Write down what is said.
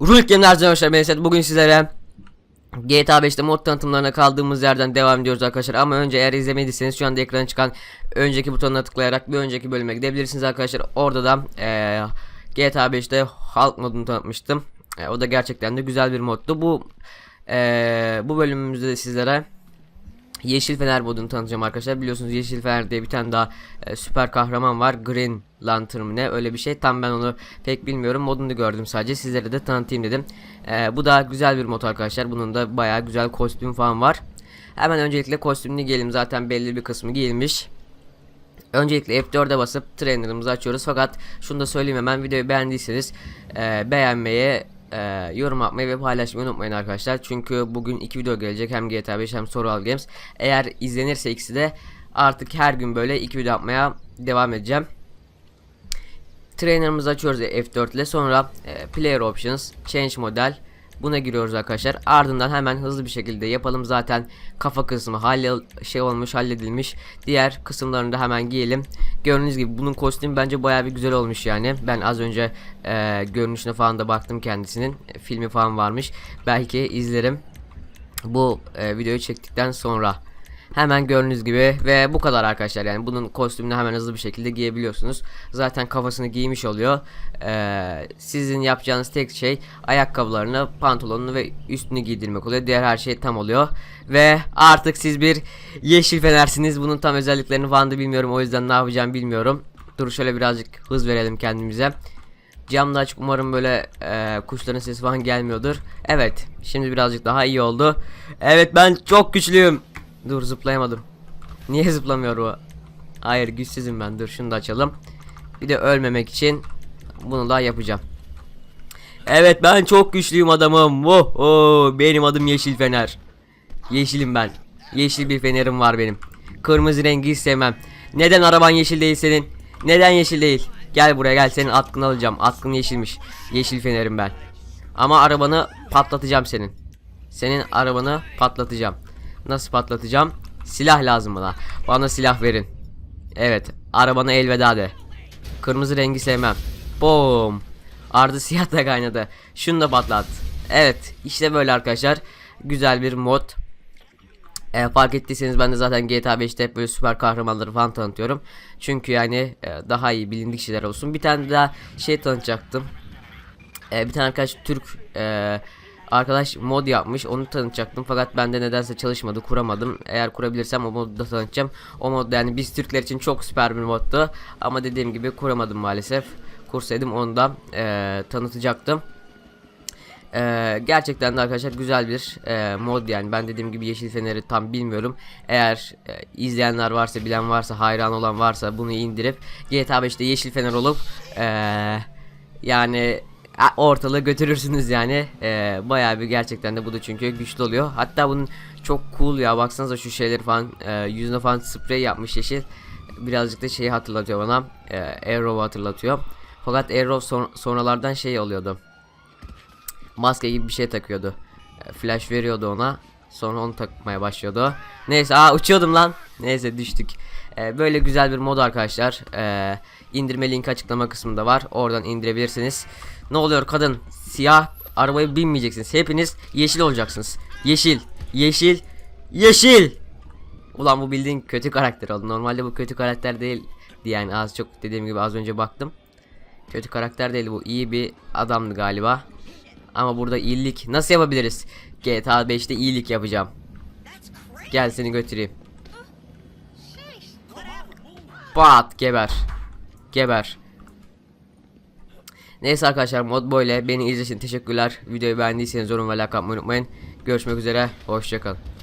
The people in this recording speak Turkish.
Rulik Game'lerden arkadaşlar ben. Bugün sizlere GTA 5'te mod tanıtımlarına kaldığımız yerden devam ediyoruz arkadaşlar. Ama önce eğer izlemediyseniz şu anda ekrana çıkan önceki butonuna tıklayarak bir önceki bölüme gidebilirsiniz arkadaşlar. Orada da eee, GTA 5'te halk modunu tanıtmıştım. E, o da gerçekten de güzel bir moddu. Bu eee, bu bölümümüzde de sizlere Yeşil Fener modunu tanıtacağım arkadaşlar. Biliyorsunuz Yeşil Fener diye bir tane daha e, süper kahraman var. Green Lantern mı ne öyle bir şey. Tam ben onu pek bilmiyorum. Modunu gördüm sadece. Sizlere de tanıtayım dedim. E, bu da güzel bir mod arkadaşlar. Bunun da bayağı güzel kostüm falan var. Hemen öncelikle kostümünü giyelim. Zaten belli bir kısmı giyilmiş. Öncelikle F4'e basıp trainer'ımızı açıyoruz. Fakat şunu da söyleyeyim hemen videoyu beğendiyseniz e, beğenmeyi, e, yorum atmayı ve paylaşmayı unutmayın arkadaşlar. Çünkü bugün iki video gelecek hem GTA 5 hem Survival Games. Eğer izlenirse ikisi de artık her gün böyle iki video atmaya devam edeceğim. Trainer'ımızı açıyoruz F4 ile sonra e, Player Options, Change Model buna giriyoruz arkadaşlar. Ardından hemen hızlı bir şekilde yapalım. Zaten kafa kısmı halle şey olmuş, halledilmiş. Diğer kısımlarını da hemen giyelim. Gördüğünüz gibi bunun kostümü bence bayağı bir güzel olmuş yani. Ben az önce e, görünüşüne falan da baktım kendisinin. E, filmi falan varmış. Belki izlerim bu e, videoyu çektikten sonra. Hemen gördüğünüz gibi ve bu kadar arkadaşlar yani bunun kostümünü hemen hızlı bir şekilde giyebiliyorsunuz. Zaten kafasını giymiş oluyor. Ee, sizin yapacağınız tek şey ayakkabılarını, pantolonunu ve üstünü giydirmek oluyor. Diğer her şey tam oluyor. Ve artık siz bir yeşil fenersiniz. Bunun tam özelliklerini falan da bilmiyorum. O yüzden ne yapacağım bilmiyorum. Dur şöyle birazcık hız verelim kendimize. Cam da açık umarım böyle e, kuşların sesi falan gelmiyordur. Evet şimdi birazcık daha iyi oldu. Evet ben çok güçlüyüm. Dur zıplayamadım. Niye zıplamıyor bu? Hayır güçsüzüm ben dur şunu da açalım. Bir de ölmemek için bunu da yapacağım. Evet ben çok güçlüyüm adamım. Oh, oh, benim adım Yeşil Fener. Yeşilim ben. Yeşil bir fenerim var benim. Kırmızı rengi sevmem. Neden araban yeşil değil senin? Neden yeşil değil? Gel buraya gel senin atkını alacağım. Atkın yeşilmiş. Yeşil fenerim ben. Ama arabanı patlatacağım senin. Senin arabanı patlatacağım. Nasıl patlatacağım? Silah lazım bana. Bana silah verin. Evet. Arabana elveda de. Kırmızı rengi sevmem. Boom. Ardı siyah da kaynadı. Şunu da patlat. Evet. işte böyle arkadaşlar. Güzel bir mod. E, fark ettiyseniz ben de zaten GTA 5'te hep böyle süper kahramanları falan tanıtıyorum. Çünkü yani e, daha iyi bilindik şeyler olsun. Bir tane daha şey tanıtacaktım. E, bir tane arkadaş Türk e, arkadaş mod yapmış. Onu tanıtacaktım fakat bende nedense çalışmadı. Kuramadım. Eğer kurabilirsem o modu da tanıtacağım. O mod yani biz Türkler için çok süper bir moddu. Ama dediğim gibi kuramadım maalesef. Kursaydım onu da e, tanıtacaktım. Ee, gerçekten de arkadaşlar güzel bir e, mod yani ben dediğim gibi Yeşil Fener'i tam bilmiyorum eğer e, izleyenler varsa bilen varsa hayran olan varsa bunu indirip GTA 5'te Yeşil Fener olup e, yani ortalığı götürürsünüz yani e, bayağı bir gerçekten de bu da çünkü güçlü oluyor hatta bunun çok cool ya baksanıza şu şeyleri falan e, yüzüne falan sprey yapmış Yeşil birazcık da şeyi hatırlatıyor bana e, Arrow hatırlatıyor fakat Arrow son- sonralardan şey oluyordu maske gibi bir şey takıyordu. E, Flash veriyordu ona. Sonra onu takmaya başlıyordu. Neyse aa uçuyordum lan. Neyse düştük. E, böyle güzel bir mod arkadaşlar. E, indirme linki açıklama kısmında var. Oradan indirebilirsiniz. Ne oluyor kadın? Siyah arabayı binmeyeceksiniz. Hepiniz yeşil olacaksınız. Yeşil. Yeşil. Yeşil. Ulan bu bildiğin kötü karakter oldu. Normalde bu kötü karakter değil. Yani az çok dediğim gibi az önce baktım. Kötü karakter değil bu. iyi bir adamdı galiba. Ama burada iyilik nasıl yapabiliriz? GTA 5'te iyilik yapacağım. Gel seni götüreyim. Pat geber. Geber. Neyse arkadaşlar mod böyle. Beni izlediğiniz için teşekkürler. Videoyu beğendiyseniz yorum ve like atmayı unutmayın. Görüşmek üzere. Hoşçakalın.